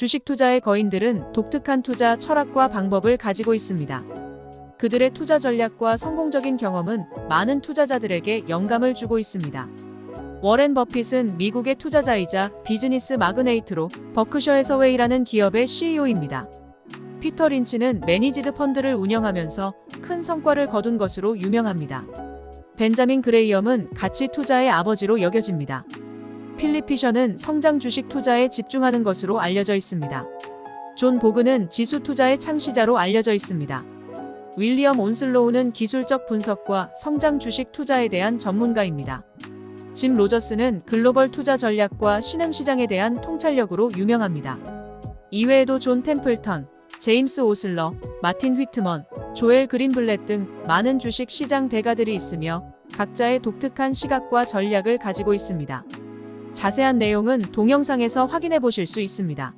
주식 투자의 거인들은 독특한 투자 철학과 방법을 가지고 있습니다. 그들의 투자 전략과 성공적인 경험은 많은 투자자들에게 영감을 주고 있습니다. 워렌 버핏은 미국의 투자자이자 비즈니스 마그네이트로 버크셔 해서웨이라는 기업의 CEO입니다. 피터 린치는 매니지드 펀드를 운영하면서 큰 성과를 거둔 것으로 유명합니다. 벤자민 그레이엄은 가치 투자의 아버지로 여겨집니다. 피셔는 성장 주식 투자에 집중하는 것으로 알려져 있습니다. 존 보그는 지수 투자의 창시자로 알려져 있습니다. 윌리엄 온슬로우는 기술적 분석과 성장 주식 투자에 대한 전문가입니다. 짐 로저스는 글로벌 투자 전략과 신흥시장에 대한 통찰력으로 유명합니다. 이외에도 존 템플턴, 제임스 오슬러, 마틴 휘트먼, 조엘 그린블렛 등 많은 주식 시장 대가들이 있으며 각자의 독특한 시각과 전략을 가지고 있습니다. 자세한 내용은 동영상에서 확인해 보실 수 있습니다.